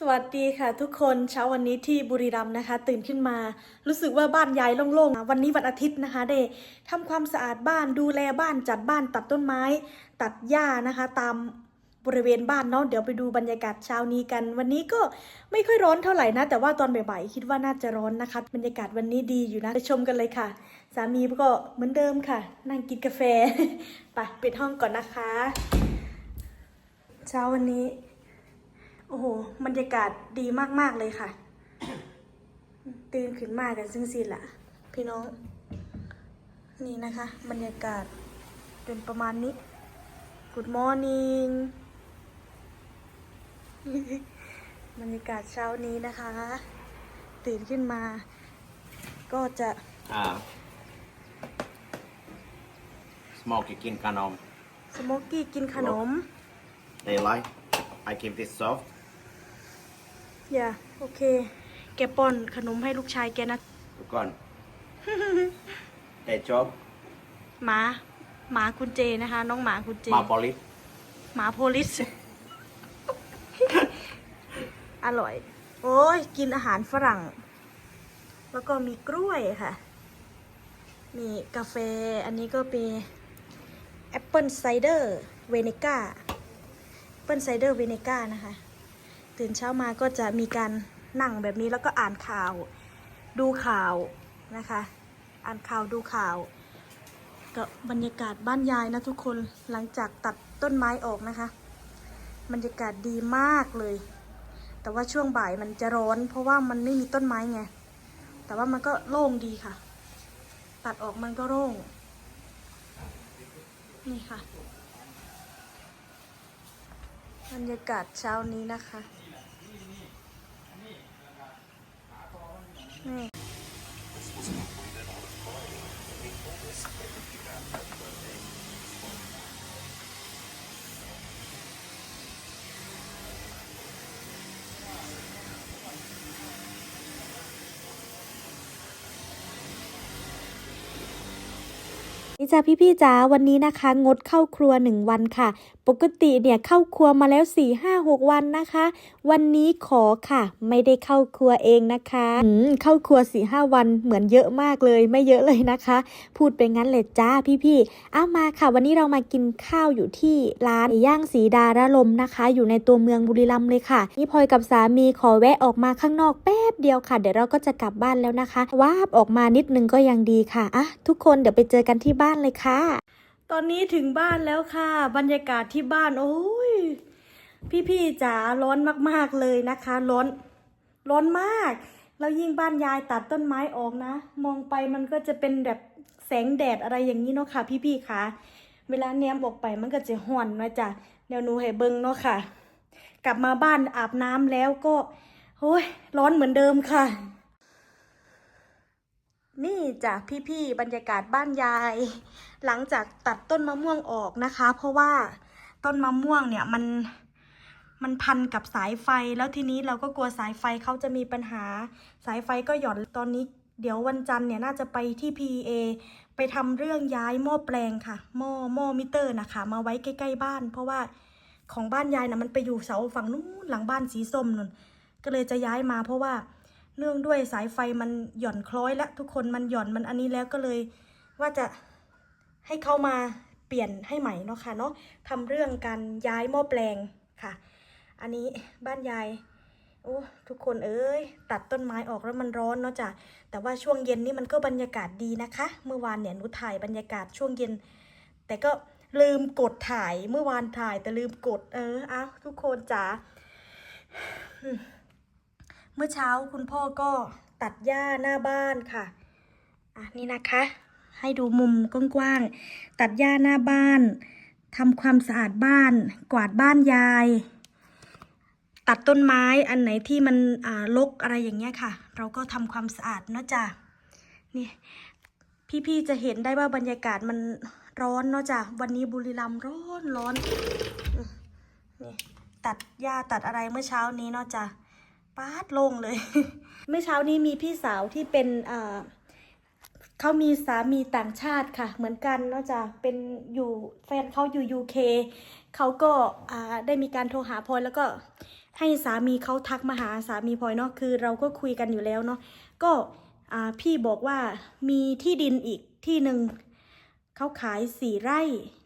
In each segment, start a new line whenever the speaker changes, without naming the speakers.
สวัสดีค่ะทุกคนเช้าวันนี้ที่บุรีรัมย์นะคะ ตื่นขึ้นมา รู้สึกว่าบ้านยายโล่งๆวันนี้วันอาทิตย์นะคะได้ทำความสะอาดบ้านดูแลบ้านจัดบ้านตัดต้นไม้ ตัดหญ้านะคะ ตามบริเวณบ้านเนาะเดี๋ยวไปดูบรรยากาศเช้านี้กัน วันนี้ก็ไม่ค่อยร้อนเท่าไหร่นะ แต่ว่าตอนบ่ายๆคิดว่าน่าจะร้อนนะคะ บรรยากาศวันนี้ดีอยู่นะไปชมกันเลยค่ะ สามีก็เหมือนเดิมค่ะ นั่งกินกาแฟไปปิดห้องก่อนนะคะ เช้าวันนี้ โอ้โหบรรยากาศดีมากๆเลยค่ะ ตื่นขึ้นมากันซึ่งสิละพี่น้อง นี่นะคะ บรรยากาศเป็นประมาณนี้ Good morning บรรยากาศเช้านี้นะคะ ตื่นขึ้นมา ก็จะ
Ah. Smoky kin kanom.
สโมกกี้กินขนม
They like. I keep this soft.
อย่าโอเค แกป้อนขนมให้ลูกชายแกนะ
Look on. They job.
หมาหมาคุณเจนะคะ น้องหมาคุณเจ
Ma polit.
หมาโพลิส อร่อย โอ้ยกินอาหารฝรั่ง แล้วก็มีกล้วยค่ะ มีกาแฟ อันนี้ก็เป็นแอปเปิลไซเดอร์เวเนก้าแอปเปิลไซเดอร์เวเนก้านะคะ ตื่นเช้ามาก็จะมีการนั่งแบบนี้แล้วก็อ่านข่าว ดูข่าวนะคะ อ่านข่าวดูข่าวกับบรรยากาศบ้านยายนะทุกคนหลังจากตัดต้นไม้ออกนะคะ บรรยากาศดีมากเลย แต่ว่าช่วงบ่ายมันจะร้อน เพราะว่ามันไม่มีต้นไม้ไงแต่ว่ามันก็โล่งดีค่ะ ตัดออกมันก็โล่งนี่ค่ะ บรรยากาศเช้านี้นะคะ นี่
นี่จ้าพี่ๆจ๋าวันนี้นะคะ งดเข้าครัว 1 วันค่ะ ปกติเนี่ยเข้าครัวมาแล้ว 4 5 6 วันนะคะ วันนี้ขอค่ะ ไม่ได้เข้าครัวเองนะคะอืมเข้าครัว 4 5 วันเหมือนเยอะมากเลย ไม่เยอะเลยนะคะ พูดไปงั้นเลยจ้าพี่ๆอ้ามาค่ะ วันนี้เรามากินข้าวอยู่ที่ร้านย่างสีดาระลมนะคะ อยู่ในตัวเมืองบุรีรัมย์เลยค่ะ นี่พลอยกับสามีขอแวะออกมาข้างนอกแป๊บเดียวค่ะ เดี๋ยวเราก็จะกลับบ้านแล้วนะคะวาบออกมานิดนึงก็ยังดีค่ะอะทุกคนเดี๋ยวไปเจอกันที่บ้านเลยค่ะ
ตอนนี้ถึงบ้านแล้วค่ะ บรรยากาศที่บ้าน โอ้ย พี่ๆจ๋าร้อนมากๆเลยนะคะ ร้อน ร้อนมาก แล้วยิ่งบ้านยายตัดต้นไม้ออกนะ มองไปมันก็จะเป็นแบบแสงแดดอะไรอย่างนี้เนาะค่ะ พี่ๆค่ะ เวลาแนมออกไปมันก็จะห่อนนะจ๊ะเดี๋ยวหนูให้เบิ้งเนาะค่ะ กลับมาบ้านอาบน้ำแล้วก็โอ้ยร้อนเหมือนเดิมค่ะ นี่จ้ะพี่ๆบรรยากาศบ้านยาย หลังจากตัดต้นมะม่วงออกนะคะ เพราะว่าต้นมะม่วงเนี่ยมันมันพันกับสายไฟแล้วทีนี้เราก็กลัวสายไฟเขาจะมีปัญหา สายไฟก็หย่อนตอนนี้ เดี๋ยววันจันทร์เนี่ยน่าจะไปที่ PA ไปทำเรื่องย้ายหม้อแปลงค่ะหม้อหม้อมิเตอร์นะคะ มาไว้ใกล้ ๆ บ้าน เพราะว่าของบ้านยายนะมันไปอยู่เสาฝั่งนู้นหลังบ้านสีส้มนั่นก็เลยจะย้ายมาเพราะว่า เนื่องด้วยสายไฟมันหย่อนคล้อยและทุกคนมันหย่อนมันอันนี้แล้วก็เลย ว่าจะให้เขามาเปลี่ยนให้ใหม่เนาะค่ะเนาะทำเรื่องการย้ายหม้อแปลงค่ะ อันนี้บ้านยายโอ้ทุกคนเอ้ยตัดต้นไม้ออกแล้วมันร้อนเนาะจ้ะแต่ว่าช่วงเย็นนี่มันก็บรรยากาศดีนะคะ เมื่อวานเนี่ยหนูถ่ายบรรยากาศช่วงเย็น แต่ก็ลืมกดถ่ายเมื่อวานถ่ายแต่ลืมกดเอออ้าวทุกคนจ๋า เมื่อเช้าคุณพ่อก็ตัดหญ้าหน้าบ้านค่ะอะนี่นะคะ ให้ดูมุมกว้างๆตัดหญ้าหน้าบ้านทำความสะอาดบ้าน กวาดบ้านยาย ตัดต้นไม้อันไหนที่มันอ่ารกอะไรอย่างเงี้ยค่ะ เราก็ทำความสะอาดเนาะจ้ะนี่พี่ๆจะเห็นได้ว่าบรรยากาศมันร้อนเนาะจ้ะวันนี้บุรีรัมย์ร้อนร้อนนี่ตัดหญ้าตัดอะไรเมื่อเช้านี้เนาะจ้ะ ป้าดลงเลย เมื่อเช้านี้มีพี่สาวที่เป็นเขามีสามีต่างชาติค่ะ เหมือนกันเนาะจ้ะเป็นอยู่แฟนเขาอยู่ยูเคเขาก็ได้มีการโทรหาพลอยแล้วก็ให้สามีเขาทักมาหาสามีพลอยเนาะคือเราก็คุยกันอยู่แล้วเนาะก็พี่บอกว่ามีที่ดินอีกที่หนึ่งเขาขายสี่ไร่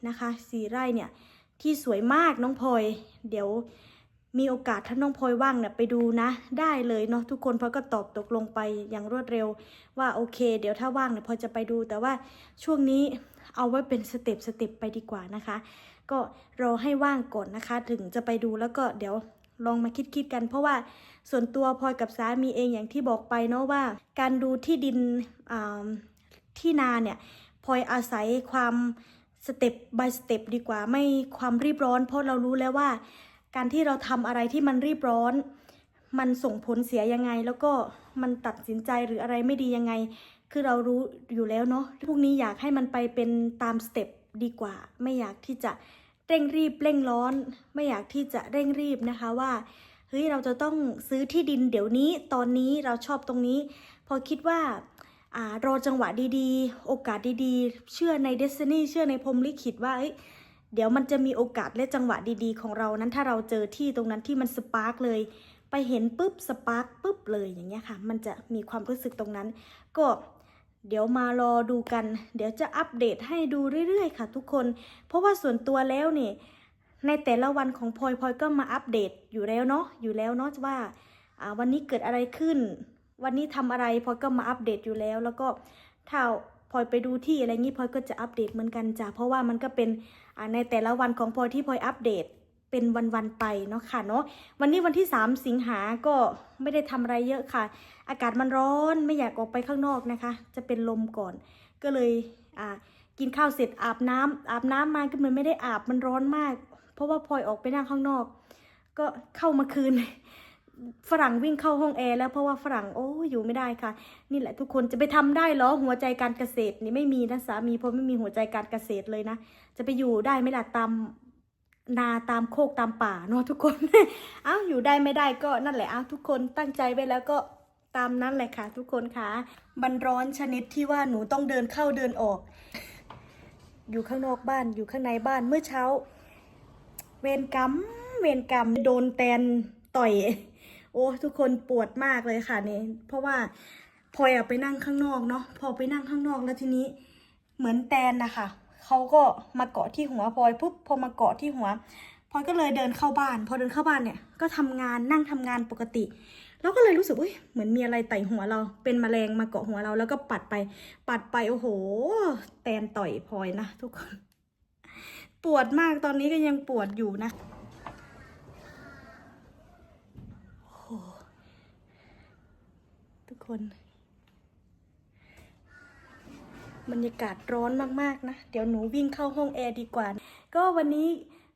นะคะสี่ไร่เนี่ยที่สวยมากน้องพลอย เดี๋ยว มีโอกาสถ้าน้องพลอยว่างเนี่ยไปดูนะ ได้เลยเนาะทุกคนพลอยก็ตอบตกลงไปอย่างรวดเร็ว ว่าโอเค เดี๋ยวถ้าว่างเนี่ยพลอยจะไปดู แต่ว่าช่วงนี้เอาไว้เป็นสเต็ปสเต็ปไปดีกว่านะคะ ก็รอให้ว่างก่อนนะคะ ถึงจะไปดูแล้วก็เดี๋ยวลองมาคิดคิดกัน เพราะว่าส่วนตัวพลอยกับสามีเองอย่างที่บอกไปเนาะว่า การดูที่ดินที่นาเนี่ยพลอยอาศัยความสเต็ป by สเต็ปดีกว่าไม่ความรีบร้อน เพราะเรารู้แล้วว่า การที่เราทำอะไรที่มันรีบร้อน มันส่งผลเสียยังไง แล้วก็มันตัดสินใจหรืออะไรไม่ดียังไง คือเรารู้อยู่แล้วเนาะพวกนี้อยากให้มันไปเป็นตามสเต็ปดีกว่า ไม่อยากที่จะเร่งรีบเร่งร้อน ไม่อยากที่จะเร่งรีบนะคะว่าเฮ้ยเราจะต้องซื้อที่ดินเดี๋ยวนี้ตอนนี้เราชอบตรงนี้ พอคิดว่าอ่ารอจังหวะดีๆ โอกาสดีๆ เชื่อในเดซ i นีเชื่อในพรมลิขิตว่าเอ้ย เดี๋ยวมันจะมีโอกาสและจังหวะดีๆ ของเรานั้นถ้าเราเจอที่ตรงนั้นที่มันสปาร์กเลย ไปเห็นปุ๊บสปาร์กปุ๊บเลยอย่างเงี้ยค่ะ มันจะมีความรู้สึกตรงนั้น ก็เดี๋ยวมารอดูกัน เดี๋ยวจะอัปเดตให้ดูเรื่อยๆ ค่ะ ทุกคน เพราะว่าส่วนตัวแล้วเนี่ยในแต่ละวันของพลอยพลอยก็มาอัปเดตอยู่แล้วเนาะอยู่แล้วเนาะว่าวันนี้เกิดอะไรขึ้น วันนี้ทำอะไรพลอยก็มาอัปเดตอยู่แล้ว แล้วก็ถ้าพลอยไปดูที่อะไรงี้พลอยก็จะอัปเดตเหมือนกันจ้ะเพราะว่ามันก็เป็น ในแต่ละวันของพลอยที่พลอยอัปเดตเป็นวันๆไปเนาะค่ะเนาะวันนี้วันที่ 3 สิงหาก็ไม่ได้ทำอะไรเยอะค่ะ อากาศมันร้อนไม่อยากออกไปข้างนอกนะคะ จะเป็นลมก่อน ก็เลยอ่ากินข้าวเสร็จอาบน้ำอาบน้ำมาก็มันไม่ได้อาบมันร้อนมาก เพราะว่าพลอยออกไปนั่งข้างนอก ก็เข้ามาคืน ฝรั่งวิ่งเข้าห้องแอร์แล้วเพราะว่าฝรั่งโอ้อยู่ไม่ได้ค่ะ นี่แหละทุกคนจะไปทำได้เหรอหัวใจการเกษตรนี่ไม่มีนะสามีเพราะไม่มีหัวใจการเกษตรเลยนะ จะไปอยู่ได้ไหมล่ะตามนาตามโคกตามป่าเนาะทุกคน เอ้าอยู่ได้ไม่ได้ก็นั่นแหละเอ้าทุกคนตั้งใจไว้แล้วก็ตามนั้นแหละค่ะ ทุกคนค่ะมันร้อนชนิดที่ว่าหนูต้องเดินเข้าเดินออก อยู่ข้างนอกบ้านอยู่ข้างในบ้านเมื่อเช้า เวรกรรมเวรกรรมโดนแตนต่อย อ้ทุกคนปวดมากเลยค่ะเนี่ยเพราะว่าพลอยอะไปนั่งข้างนอกเนาะพอไปนั่งข้างนอกแล้วทีนี้เหมือนแตนนะคะเขาก็มาเกาะที่หัวพลอยปุ๊บพอมาเกาะที่หัวพลอยก็เลยเดินเข้าบ้าน พอเดินเข้าบ้านเนี่ยก็ทำงานนั่งทำงานปกติ แล้วก็เลยรู้สึกอุ้ยเหมือนมีอะไรไต่หัวเรา เป็นแมลงมาเกาะหัวเรา แล้วก็ปัดไป ปัดไปโอ้โห แตนต่อยพลอยนะทุกคน ปวดมากตอนนี้ก็ยังปวดอยู่นะโอ้โห ทุกคน บรรยากาศร้อนมากๆนะ เดี๋ยวหนูวิ่งเข้าห้องแอร์ดีกว่า ก็วันนี้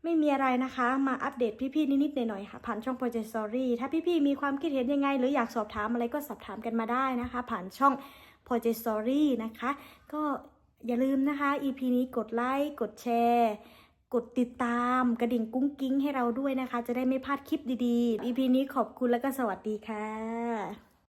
ไม่มีอะไรนะคะ มาอัปเดตพี่ๆนิดๆหน่อยๆค่ะ ผ่านช่อง Project Story ถ้าพี่ๆมีความคิดเห็นยังไง หรืออยากสอบถามอะไรก็สอบถามกันมาได้นะคะ ผ่านช่อง Project Story นะคะ ก็อย่าลืมนะคะ EP นี้กดไลค์ กดแชร์ กดติดตามกระดิ่งกุ้งกิ้งให้เราด้วยนะคะ จะได้ไม่พลาดคลิปดีๆ EP นี้ขอบคุณแล้วก็สวัสดีค่ะ